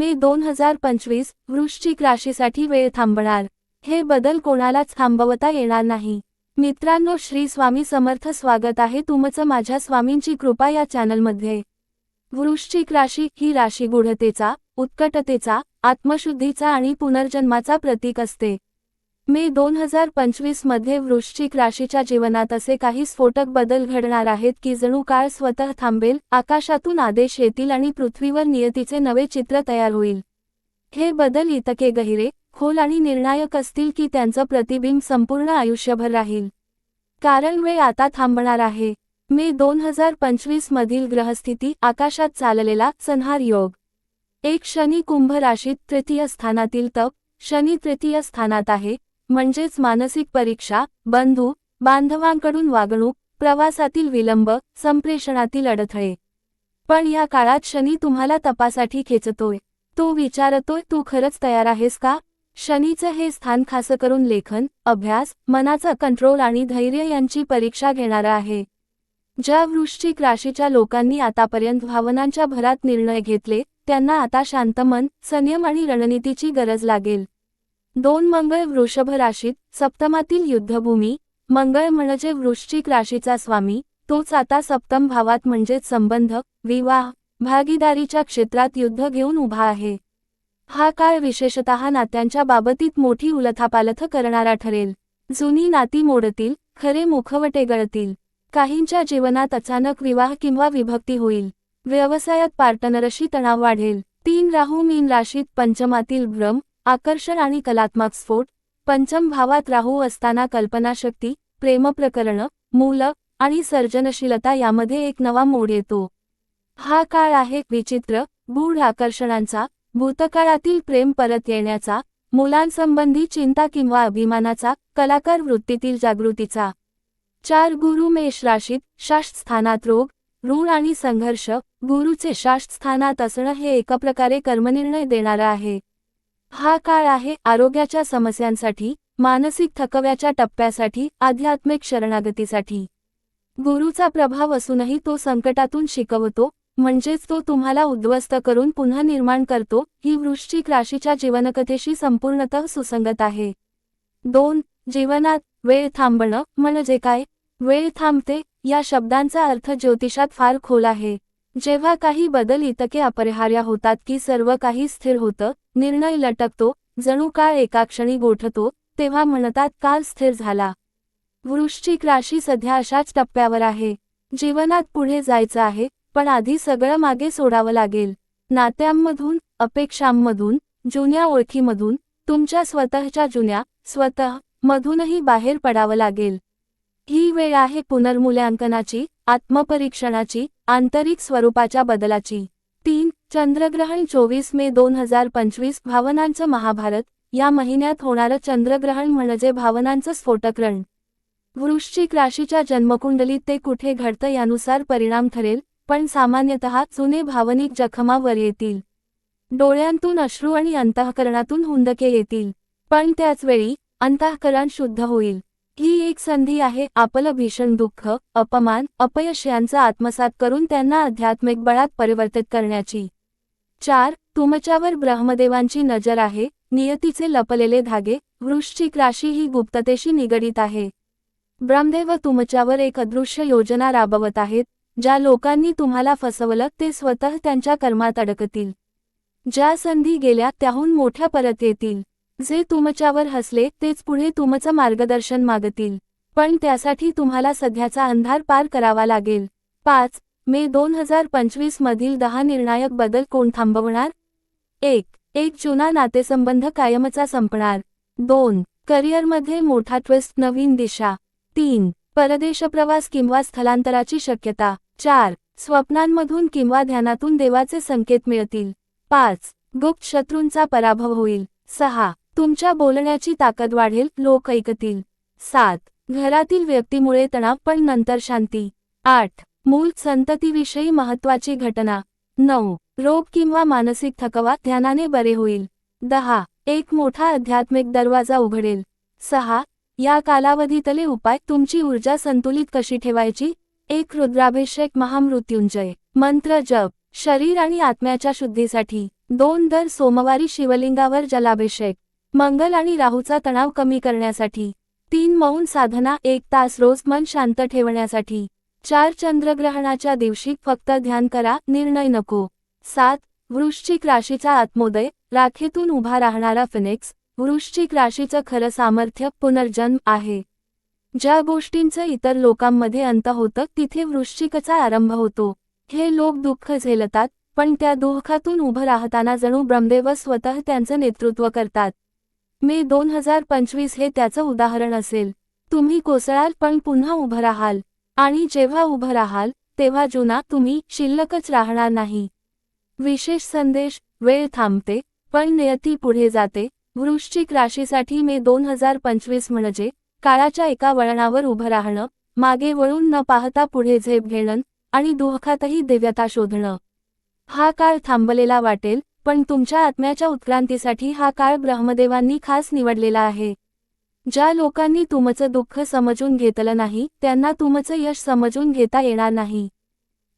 मे दोन हजार पंचवीस वृश्चिक राशीसाठी वेळ थांबणार. हे बदल कोणालाच थांबवता येणार नाही. मित्रांनो श्री स्वामी समर्थ स्वागत आहे तुमचं माझ्या स्वामींची कृपा या चॅनलमध्ये. वृश्चिक राशी ही राशी गूढतेचा उत्कटतेचा आत्मशुद्धीचा आणि पुनर्जन्माचा प्रतीक असते. मे दोन हजार पंचवीसमध्ये वृश्चिक राशीच्या जीवनात असे काही स्फोटक बदल घडणार आहेत की जणू काळ स्वतः थांबेल आकाशातून आदेश येतील आणि पृथ्वीवर नियतीचे नवे चित्र तयार होईल. हे बदल इतके गहिरे खोल आणि निर्णायक असतील की त्यांचं प्रतिबिंब संपूर्ण आयुष्यभर राहील. कारण वेळ आता थांबणार आहे. मे दोन हजार पंचवीस मधील ग्रहस्थिती आकाशात चाललेला संहार योग. एक शनी कुंभ राशीत तृतीय स्थानातील तप शनी तृतीय स्थानात आहे म्हणजेच मानसिक परीक्षा बंधू बांधवांकडून वागणूक प्रवासातील विलंब संप्रेषणातील अडथळे. पण या काळात शनी तुम्हाला तपासाठी खेचतोय. तो विचारतोय तू खरंच तयार आहेस का? शनीचं हे स्थान खास करून लेखन अभ्यास मनाचा कंट्रोल आणि धैर्य यांची परीक्षा घेणारं आहे. ज्या वृश्चिक राशीच्या लोकांनी आतापर्यंत भावनांच्या भरात निर्णय घेतले त्यांना आता शांत मन संयम आणि रणनीतीची गरज लागेल. दोन मंगळ वृषभ राशीत सप्तमातील युद्धभूमी मंगळ म्हणजे वृश्चिक राशीचा स्वामी तोच आता सप्तम भावात म्हणजेच संबंध विवाह भागीदारीच्या क्षेत्रात युद्ध घेऊन उभा आहे. हा काळ विशेषतः नात्यांच्या बाबतीत मोठी उलथापालथ करणारा ठरेल. जुनी नाती मोडतील खरे मुखवटे गळतील. काहींच्या जीवनात अचानक विवाह किंवा विभक्ती होईल. व्यवसायात पार्टनरशी तणाव वाढेल. तीन राहू मीन राशीत पंचमातील भ्रम आकर्षण आणि कलात्मक स्फोट पंचम भावात राहू असताना कल्पनाशक्ती प्रेमप्रकरणं मूल आणि सर्जनशीलता यामध्ये एक नवा मोड येतो. हा काळ आहे विचित्र गूढ आकर्षणांचा भूतकाळातील प्रेम परत येण्याचा मुलांसंबंधी चिंता किंवा अभिमानाचा कलाकार वृत्तीतील जागृतीचा. चार गुरु मेष राशीत शास्त्र स्थानात रोग ऋण आणि संघर्ष गुरुचे शास्त्र स्थानात असणं हे एका प्रकारे कर्मनिर्णय देणारं आहे. हा काळ आहे आरोग्याच्या समस्यांसाठी मानसिक थकव्याच्या टप्प्यासाठी आध्यात्मिक शरणागतीसाठी. गुरुचा प्रभाव असूनही तो संकटातून शिकवतो म्हणजेच तो तुम्हाला उद्ध्वस्त करून पुन्हा निर्माण करतो ही वृश्चिक राशीच्या जीवनकथेशी संपूर्णतः सुसंगत आहे. दोन जीवनात वेळ थांबणं म्हणजे काय? वेळ थांबते या शब्दांचा अर्थ ज्योतिषात फार खोल आहे. जेव्हा काही बदल इतके अपरिहार्य होतात की सर्व काही स्थिर होतं निर्णय लटकतो जणू काळ एका क्षणी गोठतो तेव्हा म्हणतात काल स्थिर झाला. वृश्चिक राशी सध्या अशाच टप्प्यावर आहे. जीवनात पुढे जायचं आहे पण आधी सगळं मागे सोडावं लागेल. नात्यांमधून अपेक्षांमधून जुन्या ओळखीमधून तुमच्या स्वतःच्या जुन्या स्वतः मधूनही बाहेर पडावं लागेल. ही वेळ आहे पुनर्मूल्यांकनाची आत्मपरीक्षणाची आंतरिक स्वरूपाच्या बदलाची. तीन चंद्रग्रहण चोवीस मे दोन हजार पंचवीस भावनांचं महाभारत. या महिन्यात होणारं चंद्रग्रहण म्हणजे भावनांचं स्फोटकरण. वृश्चिक राशीच्या जन्मकुंडलीत ते कुठे घडतं यानुसार परिणाम ठरेल पण सामान्यतः जुने भावनिक जखमावर येतील. डोळ्यांतून अश्रू आणि अंतःकरणातून हुंदके येतील. पण त्याचवेळी अंतःकरण शुद्ध होईल. ही एक संधी आहे. आपलं भीषण दुःख अपमान अपयश यांचा आत्मसात करून त्यांना आध्यात्मिक बळात परिवर्तित करण्याची. चार तुमच्यावर ब्रह्मदेवांची नजर आहे. नियतीचे लपलेले धागे वृश्चिक राशी ही गुप्ततेशी निगडीत आहे. ब्रह्मदेव तुमच्यावर एक अदृश्य योजना राबवत आहेत ज्या लोकांनी तुम्हाला फसवलं ते स्वतः त्यांच्या कर्मात अडकतील. ज्या संधी गेल्या त्याहून मोठ्या परत येतील. जे तुमच्यावर हसले तेच पुढे तुमचं मार्गदर्शन मागतील. पण त्यासाठी तुम्हाला सध्याचा अंधार पार करावा लागेल. पाच मे दोन हजार पंचवीस मधील दहा निर्णायक बदल कोण थांबवणार? एक एक जुना नातेसंबंध कायमचा संपणार. दोन करिअरमध्ये मोठा ट्विस्ट नवीन दिशा. तीन परदेशप्रवास किंवा स्थलांतराची शक्यता. चार स्वप्नांमधून किंवा ध्यानातून देवाचे संकेत मिळतील. पाच गुप्त शत्रूंचा पराभव होईल. सहा तुमच्या बोलण्याची ताकद वाढेल लोक ऐकतील. सात. घरातील व्यक्तीमुळे तणाव पण नंतर शांती. आठ. मूल संततीविषयी महत्वाची घटना. नऊ. रोग किंवा मानसिक थकवा ध्यानाने बरे होईल. दहा. एक मोठा आध्यात्मिक दरवाजा उघडेल. सहा. या कालावधीतले उपाय तुमची ऊर्जा संतुलित कशी ठेवायची? एक. रुद्राभिषेक महामृत्युंजय. मंत्र जप. शरीर आणि आत्म्याच्या शुद्धीसाठी. दोन. दर सोमवारी शिवलिंगावर जलाभिषेक. मंगल आणि राहूचा तणाव कमी करण्यासाठी. तीन मौन साधना एक तास रोज मन शांत ठेवण्यासाठी. चार चंद्रग्रहणाच्या दिवशी फक्त ध्यान करा निर्णय नको. सात वृश्चिक राशीचा आत्मोदय राखेतून उभा राहणारा फिनिक्स वृश्चिक राशीचं खरं सामर्थ्य पुनर्जन्म आहे. ज्या गोष्टींचं इतर लोकांमध्ये अंत होतं तिथे वृश्चिकचा आरंभ होतो. हे लोक दुःख झेलतात पण त्या दुःखातून उभं राहताना जणू ब्रह्मदेव स्वतः त्यांचं नेतृत्व करतात. मे दोन हजार पंचवीस हे त्याचं उदाहरण असेल. तुम्ही कोसळाल पण पुन्हा उभं राहाल. आणि जेव्हा उभं राहाल तेव्हा जुना तुम्ही शिल्लकच राहणार नाही. विशेष संदेश वेळ थांबते पण नियती पुढे जाते. वृश्चिक राशीसाठी मे दोन हजार पंचवीस म्हणजे काळाच्या एका वळणावर उभं राहणं मागे वळून न पाहता पुढे झेप घेणं आणि दुःखातही दिव्यता शोधणं. हा काळ थांबलेला वाटेल पण तुमच्या आत्म्याच्या उत्क्रांतीसाठी हा काळ ब्रह्मदेवांनी खास निवडलेला आहे. ज्या लोकांनी तुमचं दुःख समजून घेतलं नाही त्यांना तुमचं यश समजून घेता येणार नाही.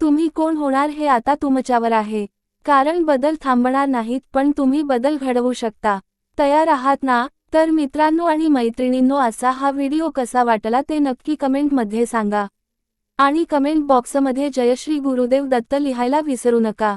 तुम्ही कोण होणार हे आता तुमच्यावर आहे. कारण बदल थांबणार नाहीत पण तुम्ही बदल घडवू शकता. तयार आहात ना? तर मित्रांनो आणि मैत्रिणींनो असा हा व्हिडिओ कसा वाटला ते नक्की कमेंटमध्ये सांगा. आणि कमेंट बॉक्समध्ये जयश्री गुरुदेव दत्त लिहायला विसरू नका.